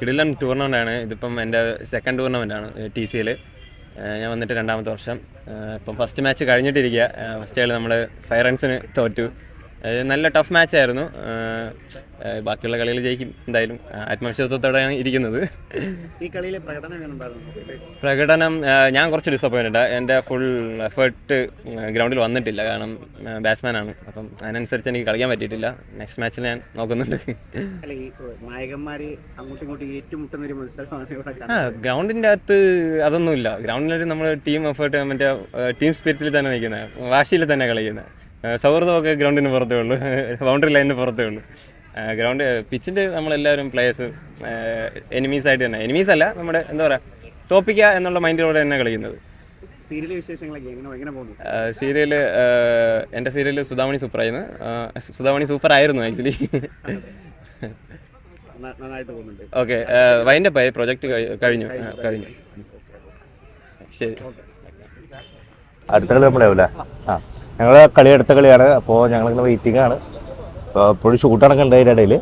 കിടിലൻ ടൂർണമെന്റ് ആണ്. ഇതിപ്പം എന്റെ സെക്കൻഡ് ടൂർണമെന്റ് ആണ് ടി സിയിൽ ഞാൻ വന്നിട്ട് രണ്ടാമത്തെ വർഷം. ഇപ്പം ഫസ്റ്റ് മാച്ച് കഴിഞ്ഞിട്ടിരിക്കുക ഫസ്റ്റ് കളി നമ്മൾ ഫൈവ് റൺസിന് തോറ്റു. നല്ല ടഫ് മാച്ച് ആയിരുന്നു. ബാക്കിയുള്ള കളികൾ ജയിക്കും. എന്തായാലും ആത്മവിശ്വാസത്തോടെയാണ് ഇരിക്കുന്നത്. ഈ കളിയിലെ പ്രകടനം പ്രകടനം ഞാൻ കുറച്ച് ഡിസപ്പോയിന്റഡ് എന്റെ ഫുൾ എഫേർട്ട് ഗ്രൗണ്ടിൽ വന്നിട്ടില്ല. കാരണം ബാറ്റ്സ്മാൻ ആണ്. അപ്പം അതിനനുസരിച്ച് എനിക്ക് കളിക്കാൻ പറ്റിയിട്ടില്ല. നെക്സ്റ്റ് മാച്ചിൽ ഞാൻ നോക്കുന്നുണ്ട്. അങ്ങോട്ടും ഇങ്ങോട്ടും ഏറ്റുമുട്ടുന്ന ഒരു മത്സരമാണ് ഗ്രൗണ്ടിന്റെ അകത്ത് അതൊന്നുമില്ല. ഗ്രൗണ്ടിലൊരു നമ്മൾ ടീം എഫേർട്ട് മറ്റേ ടീം സ്പിരിറ്റിൽ തന്നെ നിൽക്കുന്നത് വാശിയിൽ തന്നെ കളിക്കുന്നത് സൗഹൃദമൊക്കെ ഗ്രൗണ്ടിന് പുറത്തേ ഉള്ളൂ. ബൗണ്ടറി ലൈനിന് പുറത്തേ ഉള്ളൂ. ഗ്രൗണ്ട് പിച്ചിന്റെ നമ്മളെല്ലാവരും പ്ലേയേഴ്സ് എനിമീസ് ആയിട്ട് തന്നെ. എനിമീസ് അല്ല നമ്മുടെ എന്താ പറയുക തോപ്പിക്കുക എന്നുള്ള മൈൻഡിലൂടെ തന്നെ കളിക്കുന്നത്. സീരിയൽ എന്റെ സീരിയൽ സുധാമണി സൂപ്പർ ആയിരുന്നു. സുധാമണി സൂപ്പർ ആയിരുന്നു ആക്ച്വലി ഓക്കെ വൈൻഡപ്പ് ആയി പ്രൊജക്റ്റ് കഴിഞ്ഞു. കഴിഞ്ഞു. ശരി. അടുത്ത കളി നമ്മുടെ ആവില്ല ആ. ഞങ്ങൾ കളി അടുത്ത കളിയാണ്. അപ്പോൾ ഞങ്ങളിങ്ങനെ വെയിറ്റിംഗ് ആണ്. അപ്പോൾ ഇപ്പോഴും ഷൂട്ട് നടക്കുന്നുണ്ട് അതിന്റെ ഇടയിൽ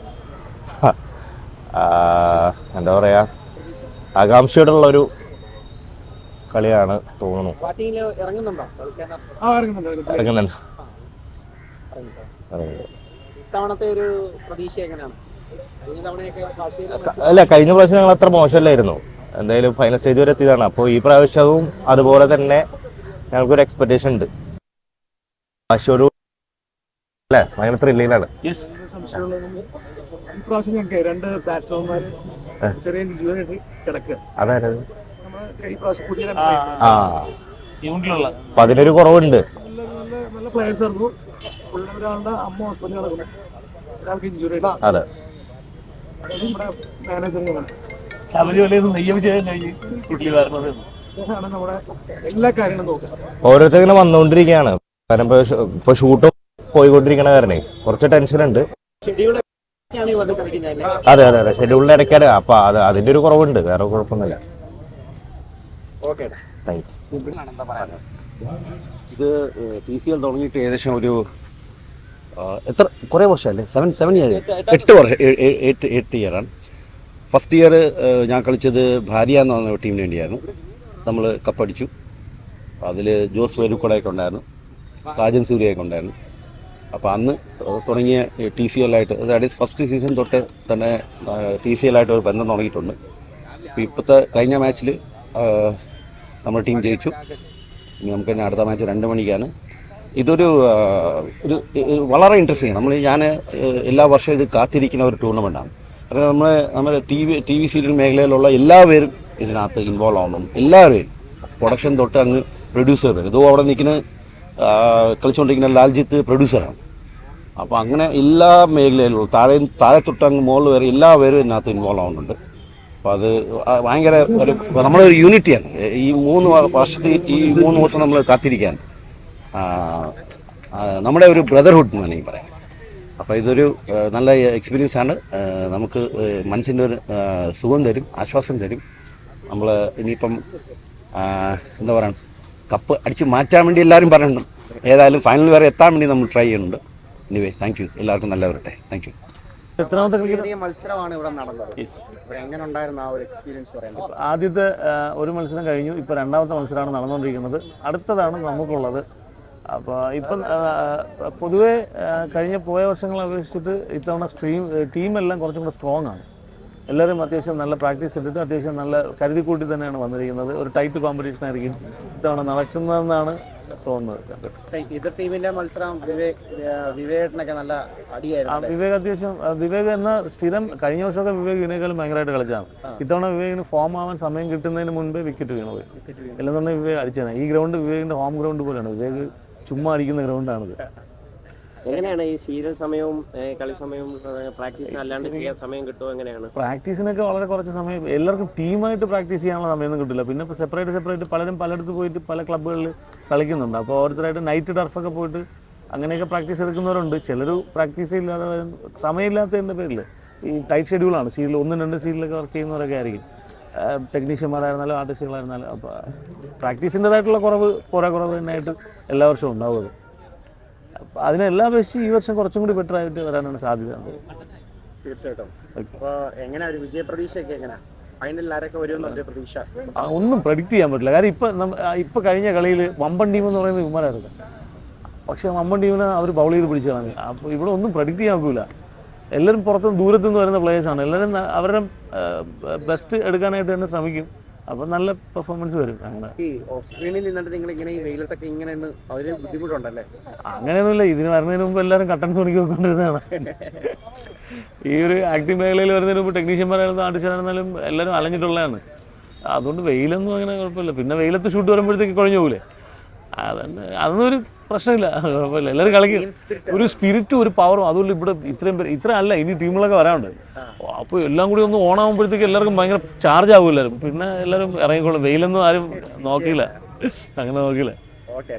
എന്താ പറയുക ആകാംക്ഷയോടുള്ള ഒരു കളിയാണ് തോന്നുന്നു. ഇറങ്ങുന്നുണ്ടോ? അല്ല കഴിഞ്ഞ പ്രാവശ്യം ഞങ്ങൾ അത്ര മോശമല്ലായിരുന്നു. എന്തായാലും ഫൈനൽ സ്റ്റേജ് വരെ എത്തിയതാണ്. അപ്പോൾ ഈ പ്രാവശ്യവും അതുപോലെ തന്നെ ഞങ്ങൾക്കൊരു എക്സ്പെക്ടേഷൻ ഉണ്ട്. പതിനൊരു അല്ലേ? ഭയങ്കര രണ്ട് ബാറ്റ്സ്മാൻമാർ ചെറിയ ഇഞ്ചുറി കിടക്കുക അതായത് ആ യൂണിറ്റിലുള്ള അപ്പൊ അതിനൊരു കുറവുണ്ട്. നല്ല നല്ല നല്ല പ്ലേയേഴ്സ് ആയിരുന്നു. ഒരാളുടെ അമ്മ ഹോസ്പിറ്റലിൽ നടക്കുന്നു ഒരാൾക്ക് ഇഞ്ചുറി അതെ. നമ്മുടെ മാനേജറിന് ശബരി വലയിൽ നിയമിച്ച് കഴിഞ്ഞ് പുള്ളി വരുന്നത്. ഇതാണ് നമ്മുടെ എല്ലാ കാര്യങ്ങളും ഇങ്ങനെ വന്നുകൊണ്ടിരിക്കുകയാണ്. കാരണം ഇപ്പൊ ഷൂട്ടും പോയിക്കൊണ്ടിരിക്കണ കാരണേ കുറച്ച് ടെൻഷൻ ഉണ്ട് ഷെഡ്യൂളാണ് ഈ വന്ന് കളിക്കുന്നത് അതെ അതെ അതെ. ഷെഡ്യൂളിന്റെ ഇടയ്ക്കാണ്. അപ്പൊ അത് അതിന്റെ ഒരു കുറവുണ്ട്. വേറെ കുഴപ്പമൊന്നുമില്ല. ഇത് പി സി എൽ തുടങ്ങിയിട്ട് ഏകദേശം ഒരു എത്ര കുറേ വർഷമല്ലേ? Seven seven year. എട്ട് വർഷം എയ്റ്റ് എയ്ത്ത് ഇയറാണ്. ഫസ്റ്റ് ഇയർ ഞാൻ കളിച്ചത് ഭാര്യ എന്ന് പറഞ്ഞ ടീമിന് വേണ്ടിയായിരുന്നു. നമ്മൾ കപ്പടിച്ചു. അതിൽ ജോസ് വേലുക്കടയൊക്കെ ഉണ്ടായിരുന്നു. സാജൻ സൂര്യയൊക്കെ ഉണ്ടായിരുന്നു. അപ്പോൾ അന്ന് തുടങ്ങിയ ടി സി എല്ലായിട്ട് അതായത് ഫസ്റ്റ് സീസൺ തൊട്ട് തന്നെ ടി സി എല്ലായിട്ട് ഒരു ബന്ധം തുടങ്ങിയിട്ടുണ്ട്. അപ്പോൾ ഇപ്പോഴത്തെ കഴിഞ്ഞ മാച്ചിൽ നമ്മുടെ ടീം ജയിച്ചു. ഇനി നമുക്ക് തന്നെ അടുത്ത മാച്ച് രണ്ട് മണിക്കാണ്. ഇതൊരു ഒരു വളരെ ഇൻട്രസ്റ്റിംഗ് നമ്മൾ ഞാൻ എല്ലാ വർഷവും ഇത് കാത്തിരിക്കുന്ന ഒരു ടൂർണമെന്റാണ് അതായത് നമ്മൾ നമ്മുടെ T V T V serial മേഖലയിലുള്ള എല്ലാവരും ഇതിനകത്ത് ഇൻവോൾവ് ആവണം. എല്ലാവരെയും പ്രൊഡക്ഷൻ തൊട്ട് അങ്ങ് പ്രൊഡ്യൂസർ വരും. ഇതും അവിടെ നിൽക്കുന്ന കളിച്ചുകൊണ്ടിരിക്കുന്ന ലാൽജിത്ത് പ്രൊഡ്യൂസറാണ് അപ്പോൾ അങ്ങനെ എല്ലാ മേഖലയിലും താഴെ താഴെ തൊട്ട് അങ്ങ് മുകളിൽ വരെ എല്ലാവരും ഇതിനകത്ത് ഇൻവോൾവ് ആവുന്നുണ്ട്. അപ്പോൾ അത് ഭയങ്കര ഒരു നമ്മളൊരു യൂണിറ്റിയാണ് ഈ മൂന്ന് വർഷത്തിൽ വർഷത്തെ ഈ മൂന്ന് ദിവസം നമ്മൾ കാത്തിരിക്കാൻ നമ്മുടെ ഒരു ബ്രദർഹുഡ് എന്ന് വേണമെങ്കിൽ പറയാം. അപ്പോൾ ഇതൊരു നല്ല എക്സ്പീരിയൻസ് ആണ്. നമുക്ക് മനസ്സിന്റെ ഒരു സുഖം തരും ആശ്വാസം തരും. നമ്മൾ ഇനിയിപ്പം എന്താ പറയുക കപ്പ് അടിച്ച് മാറ്റാൻ വേണ്ടി എല്ലാവരും പറയുന്നുണ്ട് ഏതായാലും ഫൈനൽ വരെ എത്താൻ വേണ്ടി നമ്മൾ ട്രൈ ചെയ്യുന്നുണ്ട്. എനിവേ താങ്ക് യു എല്ലാവർക്കും നല്ല വരട്ടെ. താങ്ക് യു മത്സരമാണ് ഇവിടെ നടന്നത്. അപ്പൊ എങ്ങനെ ഉണ്ടായിരുന്നു ആ ഒരു എക്സ്പീരിയൻസ് ആദ്യത്തെ ഒരു മത്സരം കഴിഞ്ഞു. ഇപ്പോൾ രണ്ടാമത്തെ മത്സരമാണ് നടന്നുകൊണ്ടിരിക്കുന്നത്. അടുത്തതാണ് നമുക്കുള്ളത്. അപ്പോൾ ഇപ്പം പൊതുവെ പൊതുവേ കഴിഞ്ഞ പോയ വർഷങ്ങളെ അപേക്ഷിച്ചിട്ട് ഇത്തവണ സ്ട്രീം ടീമെല്ലാം കുറച്ചും കൂടെ സ്ട്രോങ് ആണ്. എല്ലാവരും അത്യാവശ്യം നല്ല പ്രാക്ടീസ് ഇട്ടിട്ട് അത്യാവശ്യം നല്ല കരുതിക്കൂട്ടി തന്നെയാണ് വന്നിരിക്കുന്നത്. ഒരു ടൈറ്റ് കോമ്പറ്റീഷൻ ആയിരിക്കും ഇത്തവണ നടക്കുന്നതെന്നാണ് തോന്നുന്നത്. എതിർ ടീമിന്റെ മത്സരം വിവേക് നല്ല അടിയായിരുന്നു വിവേക് അത്യാവശ്യം വിവേക് എന്ന സ്ഥിരം കഴിഞ്ഞ വർഷമൊക്കെ വിവേക് ഇതിനേക്കാളും ഭയങ്കരമായിട്ട് കളിച്ചാണ് ഇത്തവണ വിവേകിന് ഫോം ആവാൻ സമയം കിട്ടുന്നതിന് മുൻപേ വിക്കറ്റ് വീണത് എല്ലാം അല്ലെന്നുണ്ടെങ്കിൽ വിവേക് അടിച്ചതാണ് ഈ ഗ്രൗണ്ട് വിവേകിന്റെ ഹോം ഗ്രൗണ്ട് പോലെയാണ്. വിവേക് ചുമ്മാ അടിക്കുന്ന ഗ്രൗണ്ടാണിത് എങ്ങനെയാണ് ഈ സീരിയൽ സമയവും കളി സമയവും പ്രാക്ടീസ് അല്ലാണ്ട് ചെയ്യാൻ സമയം കിട്ടുമോ എങ്ങനെയാണ്? പ്രാക്ടീസിനൊക്കെ വളരെ കുറച്ച് സമയം എല്ലാവർക്കും ടീമായിട്ട് പ്രാക്ടീസ് ചെയ്യാനുള്ള സമയമൊന്നും കിട്ടില്ല. പിന്നെ ഇപ്പോൾ സെപ്പറേറ്റ് സെപ്പറേറ്റ് പലരും പലയിടത്ത് പോയിട്ട് പല ക്ലബ്ബുകളിൽ കളിക്കുന്നുണ്ട്. അപ്പോൾ ഓരോരുത്തരായിട്ട് നൈറ്റ് ടർഫൊക്കെ പോയിട്ട് അങ്ങനെയൊക്കെ പ്രാക്ടീസ് എടുക്കുന്നവരുണ്ട്. ചിലർ പ്രാക്ടീസ് ഇല്ലാതെ സമയമില്ലാത്തതിന്റെ പേരിൽ ഈ ടൈറ്റ് ഷെഡ്യൂളാണ് സീരിയൽ ഒന്നും രണ്ട് സീരിയലൊക്കെ വർക്ക് ചെയ്യുന്നവരൊക്കെ ആയിരിക്കും. ടെക്നീഷ്യന്മാരായിരുന്നാലും ആർട്ടിസ്റ്റുകളായിരുന്നാലും അപ്പോൾ പ്രാക്ടീസിന്റെതായിട്ടുള്ള കുറവ് കുറേ കുറവ് തന്നെയായിട്ട് എല്ലാ വർഷവും ഉണ്ടാവും അത് അപ്പോൾ അതിനെല്ലാം അപേക്ഷിച്ച് ഈ വർഷം കുറച്ചും കൂടി ബെറ്റർ ആയിട്ട് വരാനാണ് സാധ്യത. തീർച്ചയായിട്ടും. അപ്പൊ ഒരു ഒന്നും പ്രഡിക്റ്റ് ചെയ്യാൻ പറ്റില്ല. കാരണം ഇപ്പൊ ഇപ്പൊ കഴിഞ്ഞ കളിയിൽ വമ്പൻ ടീം എന്ന് പറയുന്നത് ഇവന്മാരായിരുന്നു. പക്ഷെ വമ്പൻ ടീമിനെ അവർ ബൗൾ ചെയ്ത് പിടിച്ചു കളഞ്ഞു. അപ്പോൾ ഇവിടെ ഒന്നും പ്രഡിക്റ്റ് ചെയ്യാൻ പറ്റില്ല എല്ലാവരും പുറത്തും ദൂരത്തുനിന്ന് വരുന്ന പ്ലേയേഴ്സാണ് എല്ലാവരും അവരുടെ ബെസ്റ്റ് എടുക്കാനായിട്ട് തന്നെ ശ്രമിക്കും. അപ്പോൾ നല്ല പെർഫോമൻസ് വരും അങ്ങനെ. ഈ ഓഫ് സ്ക്രീനിൽ നിന്നിട്ട് നിങ്ങൾ ഇങ്ങനെ ഈ വെയിലത്തൊക്കെ ഇങ്ങനെ ഒന്ന് അതിന് ബുദ്ധിമുട്ടുണ്ടല്ലേ? അങ്ങനെയൊന്നുമില്ല ഇതിന് വരുന്നതിന് മുമ്പ് എല്ലാവരും കട്ടൺ സോണിക്ക് വെക്കൊണ്ടിരുന്നതാണ് ഈ ഒരു ആക്ടിംഗ് മേഖലയിൽ വരുന്നതിന് മുമ്പ് ടെക്നീഷ്യന്മാരായിരുന്നാലും ആർട്ടിസ്റ്റാണെന്നാലും എല്ലാവരും അലഞ്ഞിട്ടുള്ളതാണ്. അതുകൊണ്ട് വെയിലൊന്നും അങ്ങനെ കുഴപ്പമില്ല. പിന്നെ വെയിലത്ത് ഷൂട്ട് വരുമ്പോഴത്തേക്ക് കുഴഞ്ഞു പോകില്ലേ അതന്നെ അതൊന്നും ഒരു പ്രശ്നമില്ല. കുഴപ്പമില്ല. എല്ലാവരും കളിക്കും. ഒരു സ്പിരിറ്റും ഒരു പവറും അതുകൊണ്ട് ഇവിടെ ഇത്രയും പേര് ഇത്ര അല്ല ഇനി ടീമുകളൊക്കെ വരാനുണ്ട്. അപ്പോൾ എല്ലാം കൂടി ഒന്ന് ഓണാകുമ്പോഴത്തേക്ക് എല്ലാവർക്കും ഭയങ്കര ചാർജ് എല്ലാവരും. പിന്നെ എല്ലാവരും ഇറങ്ങിക്കോളും. വെയിലൊന്നും ആരും നോക്കിയില്ല. അങ്ങനെ നോക്കിയില്ല. ഓക്കെ